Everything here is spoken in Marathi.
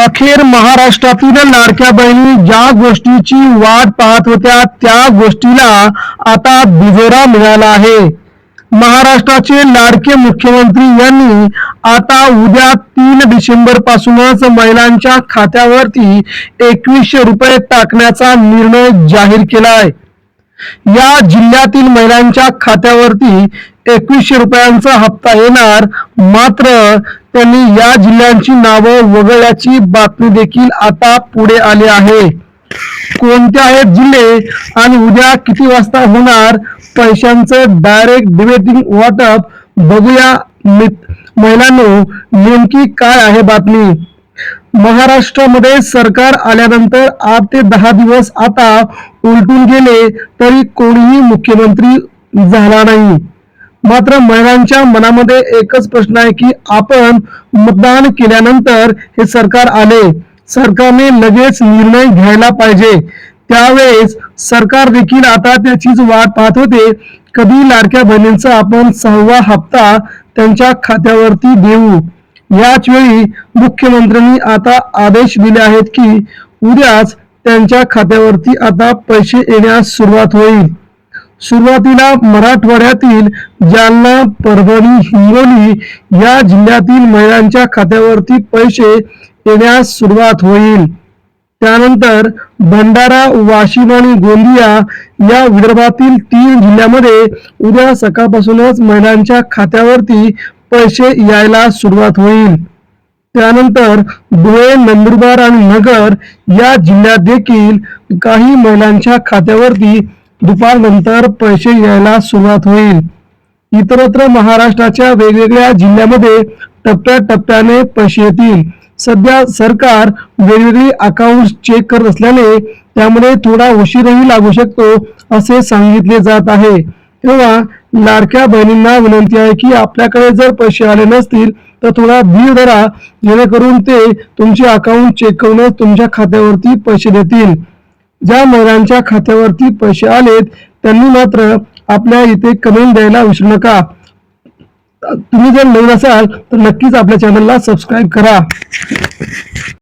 अखेर महाराष्ट्रातील लाडक्या बहिणी ज्या गोष्टीची वाट पाहत होत्या त्या गोष्टीला आता दुजोरा मिळाला आहे. महाराष्ट्राचे लाडके मुख्यमंत्री यांनी आता उद्या तीन डिसेंबर पासूनच महिलांच्या खात्यावरती एकवीसशे रुपये टाकण्याचा निर्णय जाहीर केला आहे या जिल्ह्यातील महिलांच्या खात्यावरती एकवीसशे रुपयांचा हप्ता येणार. मात्र त्यांनी या जिल्ह्यांची नावं वगळल्याची बातमी देखील आता पुढे आली आहे. कोणते आहेत जिल्हे आणि उद्या किती वाजता होणार? पैशांचं डायरेक्ट डिबेटिंग वाटप. बघूया महिलांनो नेमकी काय आहे बातमी? महाराष्ट्रामध्ये सरकार आल्यानंतर आठ ते दहा दिवस आता उलटून गेले तरी कोणीही मुख्यमंत्री झाला नाही. मात्र महिलांच्या मनामध्ये एकच प्रश्न आहे की आपण मतदान केल्यानंतर हे सरकार आले. सरकारने लगेच निर्णय घ्यायला पाहिजे. त्यावेळेस सरकार देखील आता त्याचीच वाट पाहत होते. कधी लाडक्या बहिणींचा आपण सहावा हप्ता त्यांच्या खात्यावरती देऊ? याच वेळी मुख्यमंत्र्यांनी आता आदेश दिले आहेत की उद्याच त्यांच्या खात्यावरती आता पैसे येण्यास सुरुवात होईल. सुरुवातीला मराठवाड्यातील जालना परभणी हिंगोली या जिल्ह्यातील महिलांच्या खात्यावरती पैसे येण्यास सुरुवात होईल. त्यानंतर भंडारा वाशिम आणि गोंदिया या विदर्भातील तीन जिल्ह्यामध्ये उद्या सकाळपासूनच महिलांच्या खात्यावरती पैसे यायला सुरुवात होईल. त्यानंतर धुळे नंदुरबार आणि नगर या जिल्ह्यात देखील काही महिलांच्या खात्यावरती दुपारनंतर पैसे यायला सुरुवात होईल. इतरत्र महाराष्ट्राच्या वेगवेगळ्या जिल्ह्यामध्ये टप्प्याटप्प्याने पैसे येतील. सध्या सरकार वेगवेगळी अकाउंट चेक करत असल्याने त्यामुळे थोडा उशीरही लागू शकतो असे सांगितले जात आहे. तेव्हा लाडक्या बहिणींना विनंती आहे की आपल्याकडे जर पैसे आले नसतील तर थोडा बिल धरा जेणेकरून ते तुमचे अकाउंट चेक करूनच तुमच्या खात्यावरती पैसे देतील. ज्या महिलांच्या खात्यावरती पैसे आलेत त्यांनी मात्र आपल्या इथे कमेंट द्यायला विसरू नका. तुम्ही जर नवीन असाल तर नक्कीच आपल्या चॅनलला सबस्क्राईब करा.